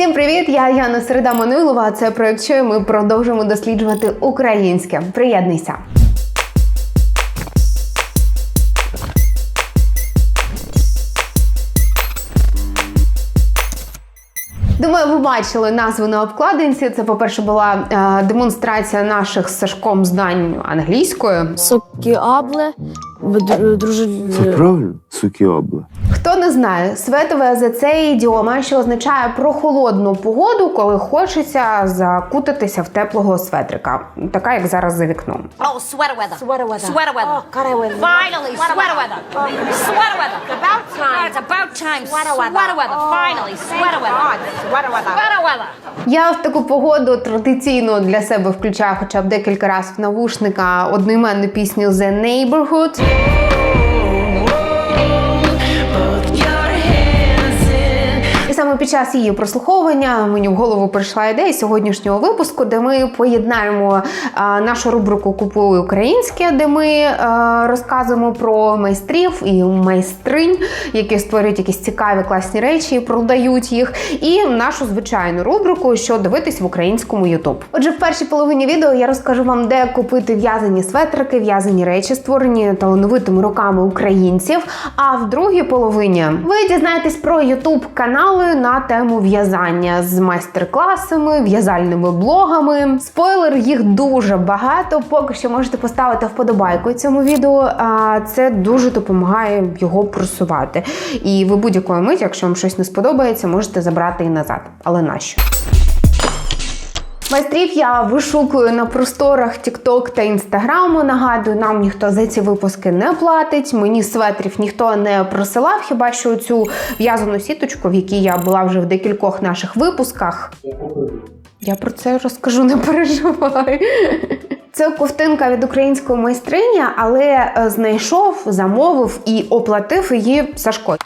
Всім привіт! Я Яна Середа Мануйлова. а Це проект «Що?» Ми продовжимо досліджувати українське. Приєднуйся. Думаю, ви бачили назву на обкладинці. Це, по-перше, була е, демонстрація наших з Сашком знань англійською. Сокіабле, друже. Це правильно? Сукіобла. Хто не знає, светове за це ідіома, що означає прохолодну погоду, коли хочеться закутатися в теплого светрика, така як зараз за вікном. Oh, sweater weather. Sweater weather. Sweater weather. Oh, Finally, sweater, weather. Sweater weather. About time. It's about time. Sweater weather. Sweater weather. Finally, sweater weather. Sweater weather. Sweater weather. Я в таку погоду традиційно для себе включаю хоча б декілька разів в навушника одноіменну пісню The Neighborhood. oh, oh, oh. Саме під час її прослуховування мені в голову прийшла ідея сьогоднішнього випуску, де ми поєднаємо а, нашу рубрику Купуй українське, де ми а, розказуємо про майстрів і майстринь, які створюють якісь цікаві класні речі, і продають їх, і нашу звичайну рубрику, що дивитись в українському YouTube. Отже, в першій половині відео я розкажу вам, де купити в'язані светрики, в'язані речі, створені талановитими руками українців. А в другій половині ви дізнаєтесь про YouTube канали на тему в'язання з майстер-класами, в'язальними блогами. Спойлер, їх дуже багато. Поки що можете поставити вподобайку цьому відео. Це дуже допомагає його просувати. І ви будь-якої мить, якщо вам щось не сподобається, можете забрати і назад. Але нащо? Майстрів я вишукую на просторах TikTok та Instagram. Нагадую, нам ніхто за ці випуски не платить. Мені светрів ніхто не присилав, хіба що цю в'язану сіточку, в якій я була вже в декількох наших випусках. Я про це розкажу, не переживай. Це ковтинка від українського майстриня, але е, знайшов, замовив і оплатив її Сашко.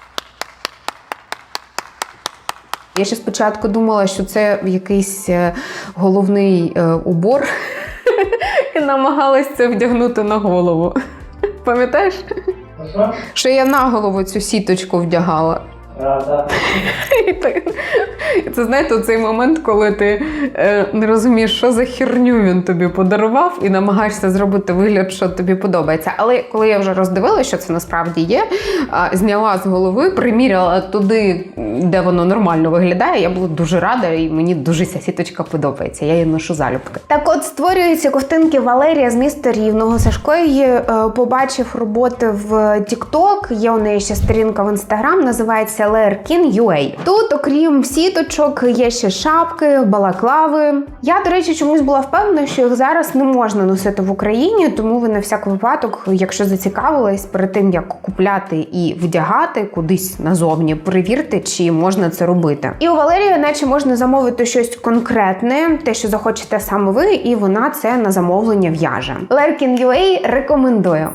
Я ще спочатку думала, що це якийсь е, головний е, убор, і намагалась це вдягнути на голову. Пам'ятаєш? Що я на голову цю сіточку вдягала. І так- Це знаєте, цей момент, коли ти е, не розумієш, що за херню він тобі подарував, і намагаєшся зробити вигляд, що тобі подобається. Але коли я вже роздивилася, що це насправді є, а, зняла з голови, приміряла туди, де воно нормально виглядає. Я була дуже рада, і мені дуже ця сіточка подобається. Я її ношу залюбки. Так, от створюються ковтинки Валерія з міста Рівного. Сашко її е, побачив роботи в TikTok, Є у неї ще сторінка в Instagram, називається Lerkin.ua. Тут, окрім сіточок, є ще шапки, балаклави. Я, до речі, чомусь була впевнена, що їх зараз не можна носити в Україні, тому ви на всяк випадок, якщо зацікавились, перед тим як купляти і вдягати кудись назовні, перевірте, чи можна це робити. І у Валерії, наче можна замовити щось конкретне, те, що захочете саме ви, і вона це на замовлення в'яже. Lerkin.ua рекомендую.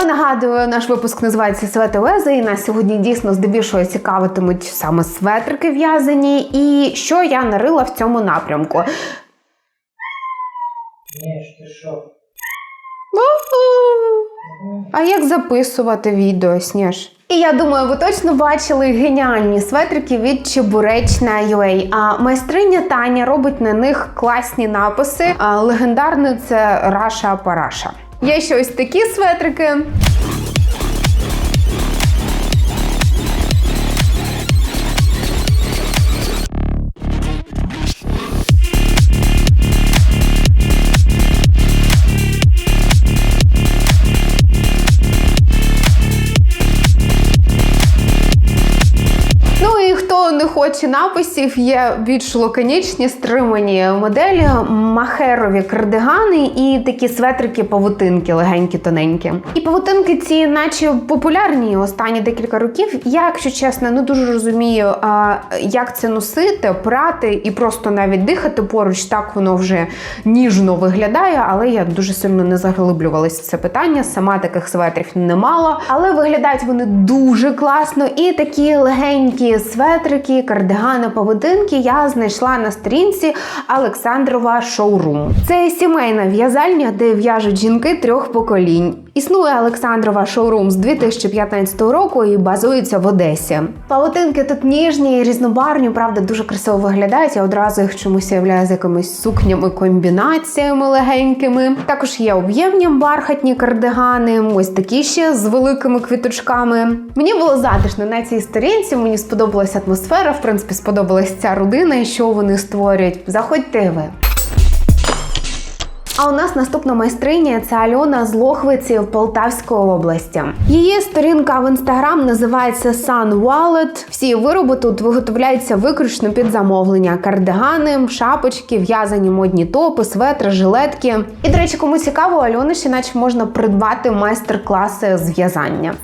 Але нагадую, наш випуск називається Свети Лези, і нас сьогодні дійсно здебільшого цікавитимуть саме светрики в'язані. І що я нарила в цьому напрямку? Ні, ти що? А як записувати відео, Сніж? І я думаю, ви точно бачили геніальні светрики від Чебуречна.ua. А майстриня Таня робить на них класні написи. А легендарний це Раша Параша. Є ще ось такі светрики. Хоче написів, є більш лаконічні стримані моделі, махерові кардигани і такі светрики павутинки, легенькі, тоненькі. І павутинки ці, наче популярні останні декілька років. Я, якщо чесно, не дуже розумію, як це носити, прати і просто навіть дихати поруч. Так воно вже ніжно виглядає, але я дуже сильно не заглиблювалася в це питання. Сама таких светрів не мала, але виглядають вони дуже класно. І такі легенькі светрики, павутинки я знайшла на сторінці Олександрова Шоурум. Це сімейна в'язальня, де в'яжуть жінки трьох поколінь. Існує Олександрова шоурум з 2015 року і базується в Одесі. Павутинки тут ніжні і різнобарвні, правда, дуже красиво виглядають. Я одразу їх чомусь уявляю з якимись сукнями, комбінаціями легенькими. Також є об'ємні бархатні кардигани, ось такі ще з великими квіточками. Мені було затишно на цій сторінці. Мені сподобалася атмосфера. В принципі, сподобалась ця родина і що вони створюють. Заходьте ви. А у нас наступна майстриня це Альона з Лохвиці в Полтавської області. Її сторінка в інстаграм називається Sun Wallet. Всі вироби тут виготовляються виключно під замовлення: кардигани, шапочки, в'язані модні топи, светри, жилетки. І до речі, кому цікаво, Альони ще наче можна придбати майстер-класи з в'язання.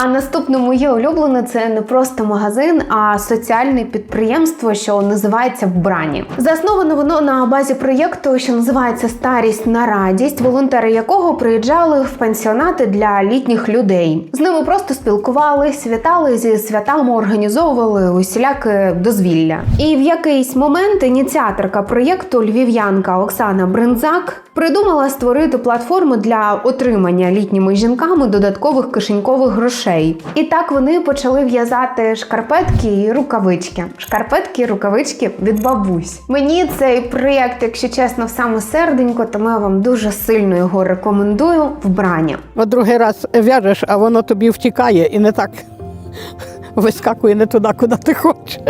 А наступне моє улюблене це не просто магазин, а соціальне підприємство, що називається Вбрані. Засноване воно на базі проєкту, що називається Старість на радість, волонтери якого приїжджали в пансіонати для літніх людей. З ними просто спілкувались, вітали зі святами, організовували усіляке дозвілля. І в якийсь момент ініціаторка проєкту львів'янка Оксана Бринзак придумала створити платформу для отримання літніми жінками додаткових кишенькових грошей. І так вони почали в'язати шкарпетки і рукавички. Шкарпетки і рукавички від бабусь. Мені цей проєкт, якщо чесно, в саме серденько, тому я вам дуже сильно його рекомендую вбрання. От другий раз в'яжеш, а воно тобі втікає і не так вискакує не туди, куди ти хочеш.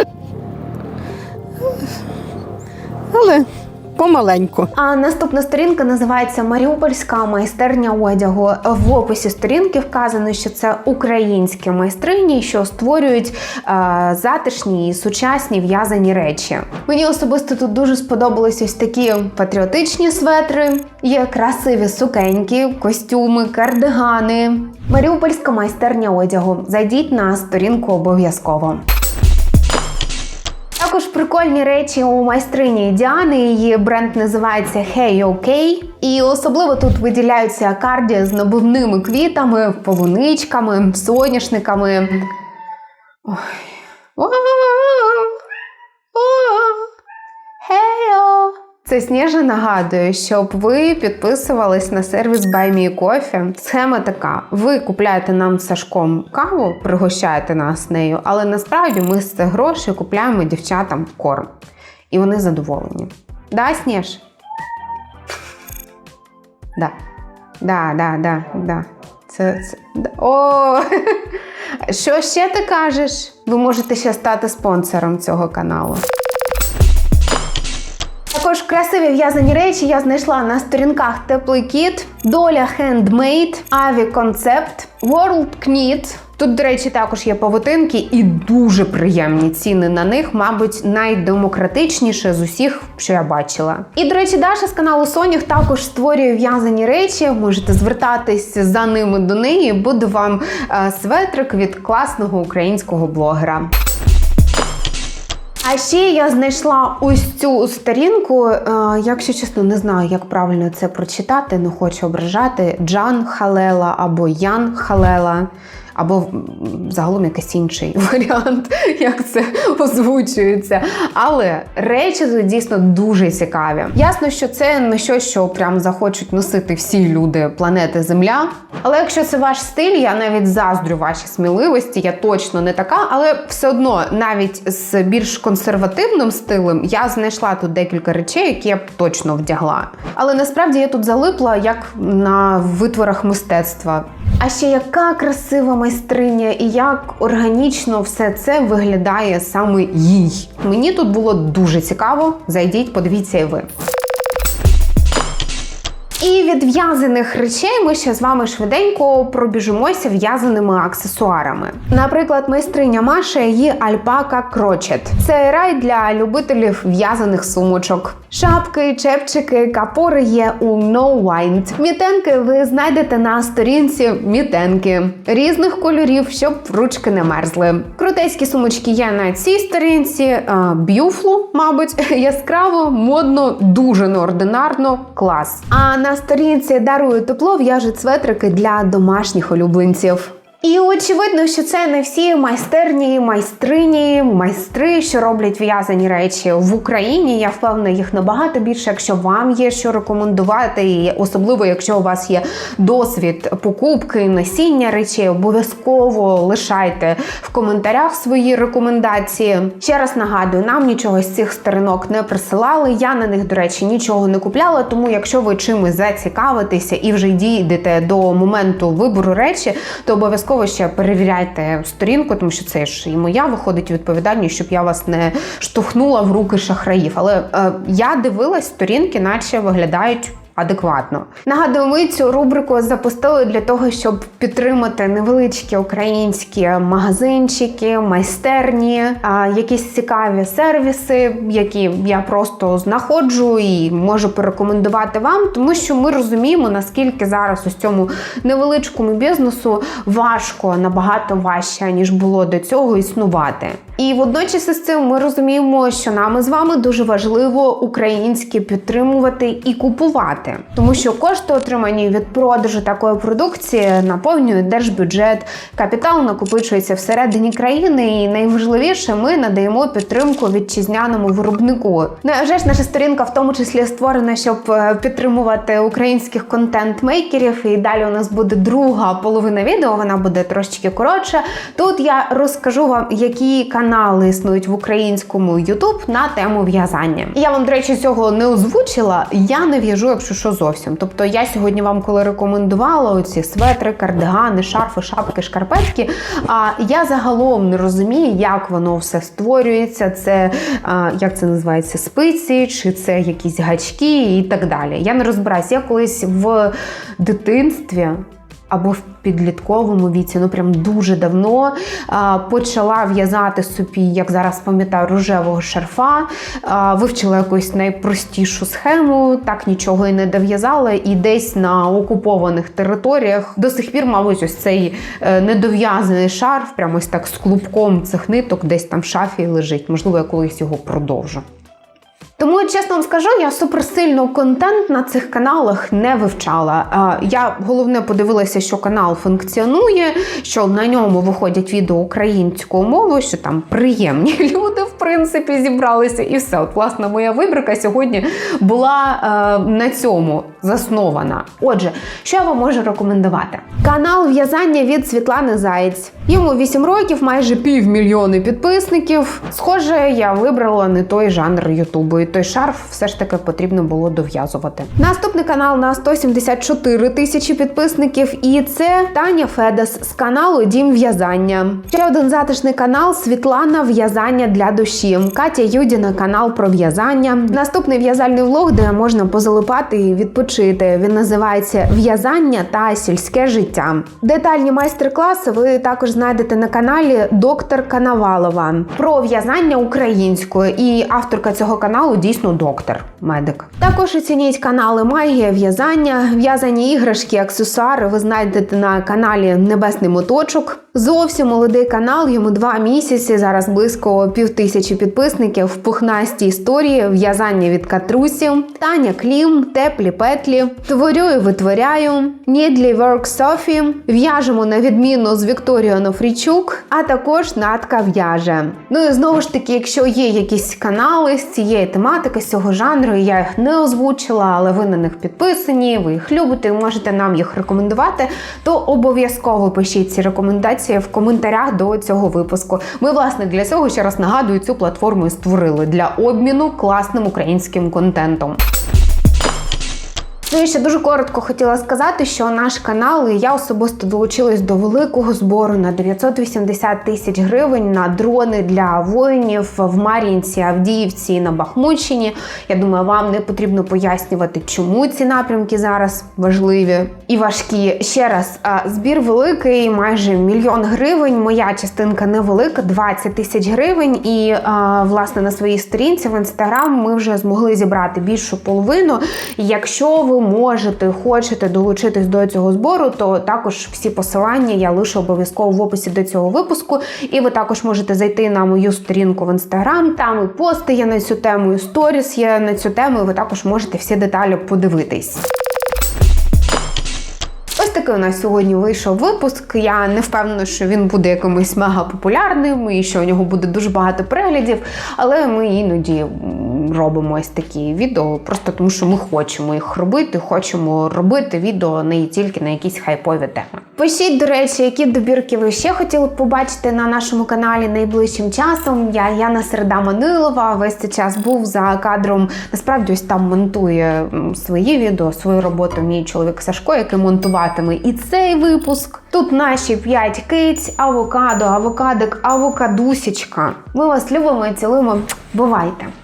Але помаленьку. А наступна сторінка називається Маріупольська майстерня одягу. В описі сторінки вказано, що це українські майстрині, що створюють е, затишні і сучасні в'язані речі. Мені особисто тут дуже сподобались ось такі патріотичні светри, є красиві сукеньки, костюми, кардигани. Маріупольська майстерня одягу. Зайдіть на сторінку обов'язково. Також прикольні речі у майстрині Діани. Її бренд називається Hey OK. І особливо тут виділяються карді з набивними квітами, полуничками, соняшниками. Ой. Це сніжа нагадує, щоб ви підписувались на сервіс Me Coffee. Схема така: ви купляєте нам Сашком каву, пригощаєте нас нею, але насправді ми з цих грошей купляємо дівчатам корм. І вони задоволені. Да, Сніж? Да. Да, да, да, да. Це, це... О! Що ще ти кажеш? Ви можете ще стати спонсором цього каналу. Також красиві в'язані речі я знайшла на сторінках Теплий Кіт, Доля Handmade, Аві Concept, World Knit. Тут, до речі, також є павутинки і дуже приємні ціни на них, мабуть, найдемократичніше з усіх, що я бачила. І, до речі, Даша з каналу Сонях також створює в'язані речі. Можете звертатись за ними до неї. Буде вам е, светрик від класного українського блогера. А ще я знайшла ось цю сторінку. Е, якщо чесно, не знаю, як правильно це прочитати, не хочу ображати. Джан Халела або Ян Халела. Або загалом якийсь інший варіант, як це озвучується. Але речі тут дійсно дуже цікаві. Ясно, що це не щось, що прям захочуть носити всі люди планети Земля. Але якщо це ваш стиль, я навіть заздрю вашій сміливості. Я точно не така, але все одно, навіть з більш консервативним стилем, я знайшла тут декілька речей, які я б точно вдягла. Але насправді я тут залипла як на витворах мистецтва. А ще яка красива майстриня і як органічно все це виглядає саме їй. Мені тут було дуже цікаво. Зайдіть, подивіться і ви. І від в'язаних речей ми ще з вами швиденько пробіжимося в'язаними аксесуарами. Наприклад, майстриня Маша її альпака крочет. Це рай для любителів в'язаних сумочок. Шапки, чепчики, капори є у No Wind. Мітенки ви знайдете на сторінці мітенки різних кольорів, щоб ручки не мерзли. Крутецькі сумочки є на цій сторінці. Б'юфлу, мабуть, яскраво, модно, дуже неординарно, клас. А на сторінці дарую тепло в'яжуть светрики для домашніх улюбленців. І очевидно, що це не всі майстерні, майстрині, майстри, що роблять в'язані речі в Україні. Я впевнена, їх набагато більше. Якщо вам є що рекомендувати, і особливо якщо у вас є досвід покупки, носіння речей, обов'язково лишайте в коментарях свої рекомендації. Ще раз нагадую, нам нічого з цих сторінок не присилали. Я на них, до речі, нічого не купляла. Тому, якщо ви чимось зацікавитеся і вже дійдете до моменту вибору речі, то обов'язково ще перевіряйте сторінку, тому що це ж і моя виходить відповідальність, щоб я вас не штовхнула в руки шахраїв. Але е, я дивилась сторінки, наче виглядають. Адекватно нагадую, ми цю рубрику запустили для того, щоб підтримати невеличкі українські магазинчики, майстерні, якісь цікаві сервіси, які я просто знаходжу і можу порекомендувати вам, тому що ми розуміємо, наскільки зараз ось цьому невеличкому бізнесу важко набагато важче ніж було до цього існувати. І водночас із цим ми розуміємо, що нам з вами дуже важливо українське підтримувати і купувати, тому що кошти, отримані від продажу такої продукції, наповнюють держбюджет, капітал накопичується всередині країни, і найважливіше, ми надаємо підтримку вітчизняному виробнику. Ну а вже ж наша сторінка в тому числі створена, щоб е, підтримувати українських контент-мейкерів. І далі у нас буде друга половина відео. Вона буде трошечки коротша. Тут я розкажу вам, які канали існують в українському YouTube на тему в'язання. І Я вам, до речі, цього не озвучила. Я не в'яжу, якщо що зовсім. Тобто я сьогодні вам, коли рекомендувала оці светри, кардигани, шарфи, шапки, шкарпетки. А я загалом не розумію, як воно все створюється. Це а, як це називається спиці, чи це якісь гачки і так далі. Я не розбираюсь. Я колись в дитинстві або в підлітковому віці, ну прям дуже давно почала в'язати собі, як зараз пам'ятаю, рожевого шарфа, вивчила якусь найпростішу схему, так нічого і не дов'язала. І десь на окупованих територіях до сих пір, мабуть, ось цей е, недов'язаний шарф, прямо ось так з клубком цих ниток, десь там в шафі лежить. Можливо, я колись його продовжу. Тому чесно вам скажу, я суперсильно контент на цих каналах не вивчала. Я головне подивилася, що канал функціонує, що на ньому виходять відео українською мовою, що там приємні люди, принципі, зібралися, і все. От, власне, моя вибірка сьогодні була е, на цьому заснована. Отже, що я вам можу рекомендувати? Канал в'язання від Світлани Заєць. Йому 8 років, майже півмільйони підписників. Схоже, я вибрала не той жанр Ютубу, і той шарф все ж таки потрібно було дов'язувати. Наступний канал на 174 тисячі підписників, і це Таня Федес з каналу Дім в'язання. Ще один затишний канал Світлана В'язання для душі. Катя Юдіна канал про в'язання. Наступний в'язальний влог, де можна позалипати і відпочити. Він називається В'язання та сільське життя. Детальні майстер-класи ви також знайдете на каналі Доктор Канавалова про в'язання українською. І авторка цього каналу дійсно доктор, медик. Також оцініть канали Магія, в'язання, в'язані іграшки, аксесуари. Ви знайдете на каналі Небесний моточок. Зовсім молодий канал, йому два місяці. Зараз близько півтисячі підписників. Пухнасті історії, в'язання від катрусі, Таня Клім, теплі петлі. Творю і витворяю. Needly Work Софі. В'яжемо на відміну з Вікторією Нофрічук, а також Натка в'яже. Ну і знову ж таки, якщо є якісь канали з цієї тематики, з цього жанру, я їх не озвучила, але ви на них підписані, ви їх любите, можете нам їх рекомендувати, то обов'язково пишіть ці рекомендації в коментарях до цього випуску. Ми, власне, для цього ще раз нагадую, цю платформу і створили для обміну класним українським контентом. Ну і ще дуже коротко хотіла сказати, що наш канал і я особисто долучилась до великого збору на 980 тисяч гривень на дрони для воїнів в Мар'їнці, Авдіївці і на Бахмутщині. Я думаю, вам не потрібно пояснювати, чому ці напрямки зараз важливі і важкі. Ще раз, збір великий, майже мільйон гривень. Моя частинка невелика, 20 тисяч гривень. І власне на своїй сторінці в інстаграм ми вже змогли зібрати більшу половину. Якщо ви можете, хочете долучитись до цього збору, то також всі посилання я лишу обов'язково в описі до цього випуску. І ви також можете зайти на мою сторінку в інстаграм. Там і пости є на цю тему, і сторіс є на цю тему. І ви також можете всі деталі подивитись. Ось такий у нас сьогодні вийшов випуск. Я не впевнена, що він буде якимось мега популярним і що у нього буде дуже багато переглядів. Але ми іноді робимо ось такі відео, просто тому що ми хочемо їх робити, хочемо робити відео не тільки на якісь хайпові теми. Пишіть, до речі, які добірки ви ще хотіли б побачити на нашому каналі найближчим часом. Я Яна Середа Манилова. Весь цей час був за кадром. Насправді ось там монтує свої відео, свою роботу. Мій чоловік Сашко, який монтуватиме і цей випуск. Тут наші п'ять киць, авокадо, авокадик, авокадусічка. Ми вас любимо і цілуємо. Бувайте!